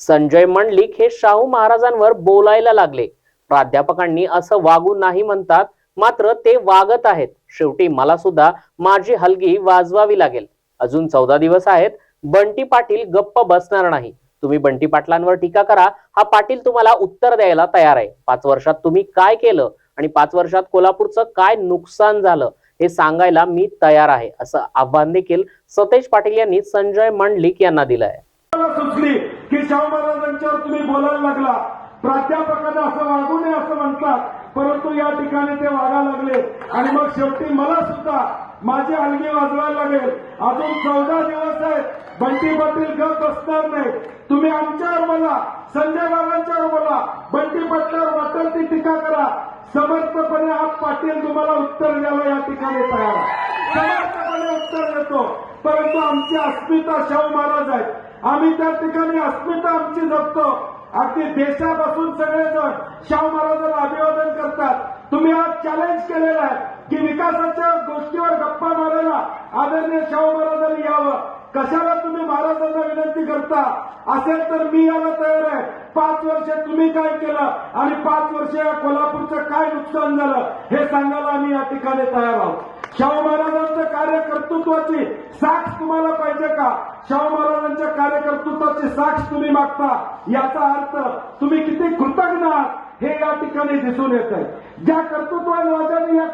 संजय मंडलिक हे शाहू महाराजांवर बोलायला लागले. प्राध्यापकांनी असं वागू नाही म्हणतात मात्र ते वागत आहेत. शेवटी मला सुद्धा माझी हलगी वाजवावी लागेल. अजून चौदा दिवस आहेत बंटी पाटील गप्प बसणार नाही. तुम्ही बंटी पाटलांवर टीका करा हा पाटील तुम्हाला उत्तर द्यायला तयार आहे. पाच वर्षात तुम्ही काय केलं आणि पाच वर्षात कोल्हापूरचं काय नुकसान झालं हे सांगायला मी तयार आहे असं आव्हान देखील सतेज पाटील यांनी संजय मंडलिक यांना दिलं आहे की शाहू महाराजांच्यावर तुम्ही बोलायला लागला. प्राध्यापकांना असं वागू नये असं म्हणतात परंतु या ठिकाणी ते वागायला लागले. आणि मग शेवटी मला सुद्धा माझी हलगी वाजवायला लागेल. अजून चौदा दिवस आहेत बंटी पाटील गप बसणार नाही. तुम्ही आमच्यावर बोला संजय बाबांच्यावर बोला. बंटी पाटलावर वाटेल ती टीका करा. समर्थपणे हा पाटील तुम्हाला उत्तर द्यावं या ठिकाणी तयार समर्थपणे उत्तर देतो. परंतु आमची अस्मिता शाहू महाराज आहेत. आम्ही त्या ठिकाणी अस्मिता आमची जपतो. अगदी देशापासून सगळेजण शाहू महाराजांना अभिवादन करतात. तुम्ही आज चॅलेंज केलेलं आहे की विकासाच्या गोष्टीवर गप्पा मारायला आदरणीय शाहू महाराजांनी यावं. कशाला तुम्ही महाराजांना विनंती करता? असेल तर मी याला तयार आहे. पाच वर्ष तुम्ही काय केलं आणि पाच वर्ष या कोल्हापूरचं काय नुकसान झालं हे सांगायला आम्ही या ठिकाणी तयार आहोत. शाहू महाराजांच्या कार्यकर्तृत्वाची साक्ष तुम्हाला पाहिजे का? शाहू महाराजांच्या कार्यकर्तृत्वाची साक्ष तुम्ही मागता. याचा अर्थ तुम्ही किती कृतज्ञ आहात हे या ठिकाणी दिसून येत आहे ज्या कर्तृत्वाने राजाने या